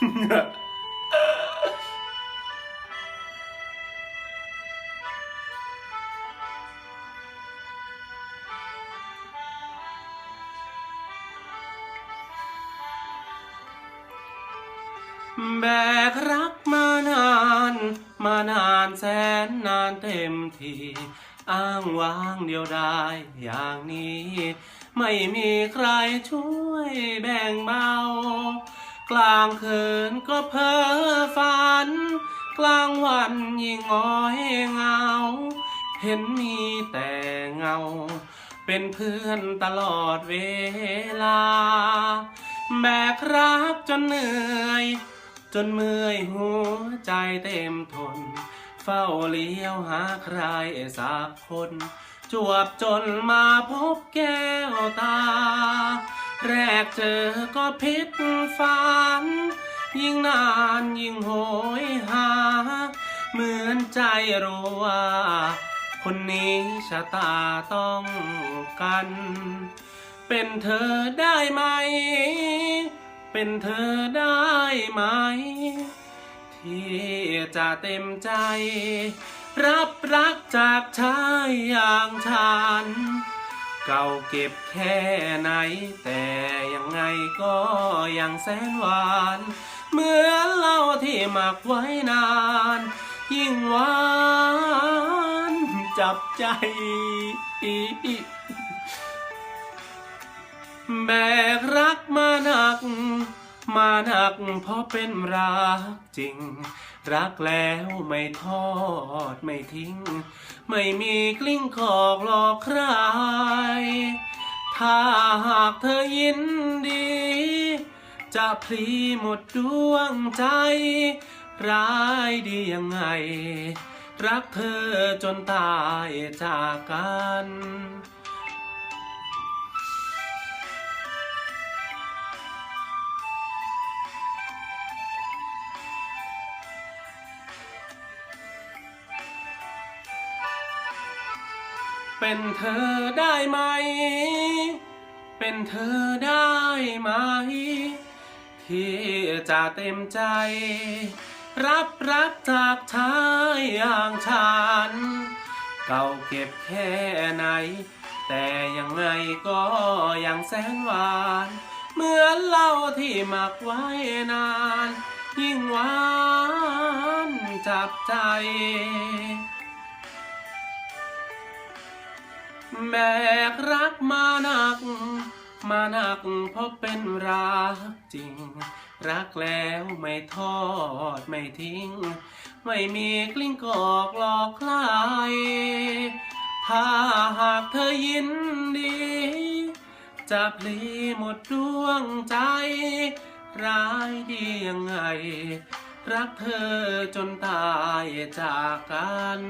แบกรักมานาน มานานแสนนานเต็มทีอ้างว้างเดียวดายอย่างนี้ ไม่มีใครช่วยแบ่งเบา กลางคืนก็เพ้อฝัน กลางวันยิ่งง้อยเงา เห็นมีแต่เงา เป็นเพื่อนตลอดเวลา แบกรักจนเหนื่อย จนเมื่อยหัวใจเต็มทน เฝ้าเลี้ยวหาใครสักคน จวบจนมาพบแก้วตา แรกเจอก็พิษฝัน ยิ่งนานยิ่งโหยหา เหมือนใจรู้ว่า คนนี้ชะตาต้องกัน เป็นเธอได้ไหม เป็นเธอได้ไหม ที่จะเต็มใจ รับรักจากชายอย่างฉันเก่าเก็บแค่ไหนแต่ ก็ยังแสนหวาน เหมือนเหล้าที่หมักไว้นาน ยิ่งหวานจับใจแบกรักมาหนัก มาหนักเพราะเป็นรักจริง รักแล้วไม่ทอดไม่ทิ้ง ไม่มีกลิ้งขอกหลอกใคร ถ้าหากเธอยินดี จะพลีหมดดวงใจ ร้ายดียังไง รักเธอจนตายจากกันเป็นเธอได้ไหม เป็นเธอได้ไหม ที่จะเต็มใจ รับรักจากชายอย่างฉัน เก่าเก็บแค่ไหน แต่ยังไงก็ยังแสนหวาน เหมือนเหล้าที่หมักไว้นาน ยิ่งหวานจับใจแบกรักมาหนัก มาหนักเพราะเป็นรักจริง รักแล้วไม่ทอดไม่ทิ้ง ไม่มีกลิ้งกอกหลอกใครถ้าหากเธอยินดี จะพลีหมดดวงใจ ร้ายดียังไง รักเธอจนตายจากกัน